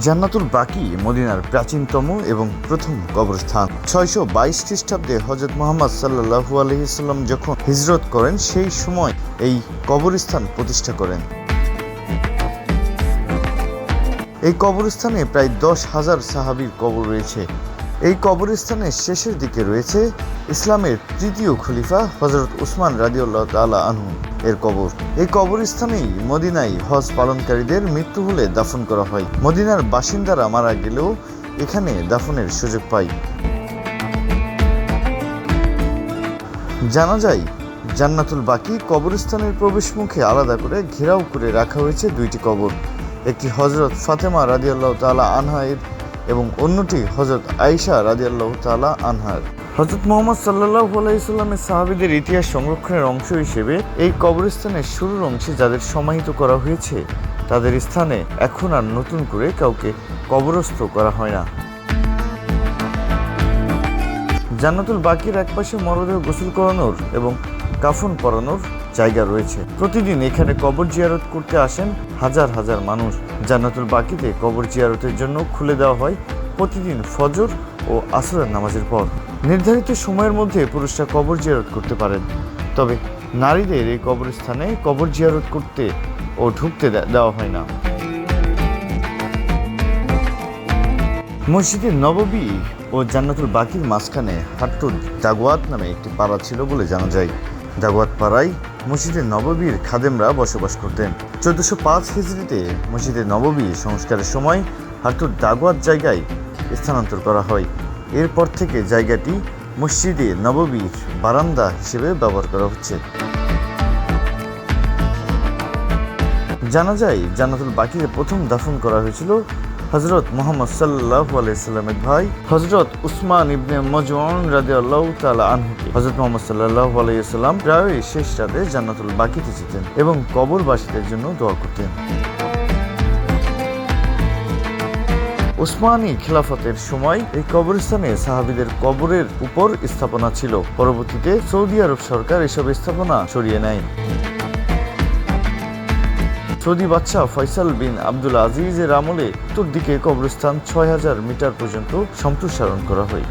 জান্নাতুল বাকি মদিনার প্রাচীনতম এবং প্রথম কবরস্থান। ছয়শো বাইশ খ্রিস্টাব্দে হজরত মোহাম্মদ সাল্লাহু আলহিসাল্লাম যখন হিজরত করেন, সেই সময় এই কবরস্থান প্রতিষ্ঠা করেন। এই কবরস্থানে প্রায় দশ হাজার সাহাবির কবর রয়েছে। এই কবরস্থানের শেষের দিকে রয়েছে ইসলামের তৃতীয় খলিফা হজরত উসমান রাদিউল্লাহ তালা আনহু এর কবর। এই কবরস্থানেই মদিনায় হজ পালনকারীদের মৃত্যু হলে দাফন করা হয়। মদিনার বাসিন্দারা মারা গেলেও এখানে দাফনের সুযোগ পায়। জানা যায়, জান্নাতুল বাকি কবরস্থানের প্রবেশ মুখে আলাদা করে ঘেরাও করে রাখা হয়েছে দুইটি কবর। একটি হজরত ফাতেমা রাদিয়াল্লাহ তালা আনহায়ের এবং অন্যটি হজরত আয়েশা রাদিয়াল্লাহ তালা আনহার। হজরত মোহাম্মদ সাল্লাহ আলাইসাল্লামের সাহাবিদের ইতিহাস সংরক্ষণের অংশ হিসেবে এই কবরস্থানের শুরুর অংশে যাদের সমাহিত করা হয়েছে, তাদের স্থানে এখন আর নতুন করে কাউকে কবরস্থ করা হয় না। জান্নাতুল বাকির একপাশে মরদেহ গোসল করানোর এবং কাফন পরানোর জায়গা রয়েছে। প্রতিদিন এখানে কবর জিয়ারত করতে আসেন হাজার হাজার মানুষ। জান্নাতুল বাকিতে কবর জিয়ারতের জন্য খুলে দেওয়া হয় প্রতিদিন ফজর ও আসরের নামাজের পর। নির্ধারিত সময়ের মধ্যে পুরুষরা কবর জিয়ারত করতে পারেন। তবে নারীদের এই কবরস্থানে কবর জিয়ারত করতে ও ঢুকতে দেওয়া হয় না। মসজিদে নববী ও জান্নাতুল বাকির মাঝখানে হাট্টুর দাগোয়াত নামে একটি পাড়া ছিল বলে জানা যায়। দাগোয়াত পাড়ায় মসজিদে নববীর খাদেমরা বসবাস করতেন। চোদ্দশো পাঁচ হিজড়িতে মসজিদে নববী সংস্কারের সময় হাট্টুর দাগোয়াত জায়গায় স্থানান্তর করা হয়। এরপর থেকে জায়গাটি মসজিদে নববীর বারান্দা হিসেবে ব্যবহার করা হচ্ছে। জানা যায়, জান্নাতুল বাকিরে প্রথম দাফন করা হয়েছিল হজরত মোহাম্মদ সাল্লাহ আলাইসাল্লামের ভাই হজরত উসমান ইবনে মজওয়ান রাজি আল্লাহ তালা আনহুকে। হজরত মোহাম্মদ সাল্লাহ আলাইসাল্লাম প্রায়ই শেষ রাতে জান্নাতুল বাকিতে যেতেন এবং কবরবাসীদের জন্য দোয়া করতেন। উসমানী খেলাফতের সময় এই কবরস্থানে সাহাবিদের কবরের উপর স্থাপনা ছিল। পরবর্তীতে সৌদি আরব সরকার এসব স্থাপনা সরিয়ে নেয়। সৌদি বাদশাহ ফয়সাল বিন আব্দুল আজিজের আমলে উত্তর দিকে কবরস্থান ছয় হাজার মিটার পর্যন্ত সম্প্রসারণ করা হয়।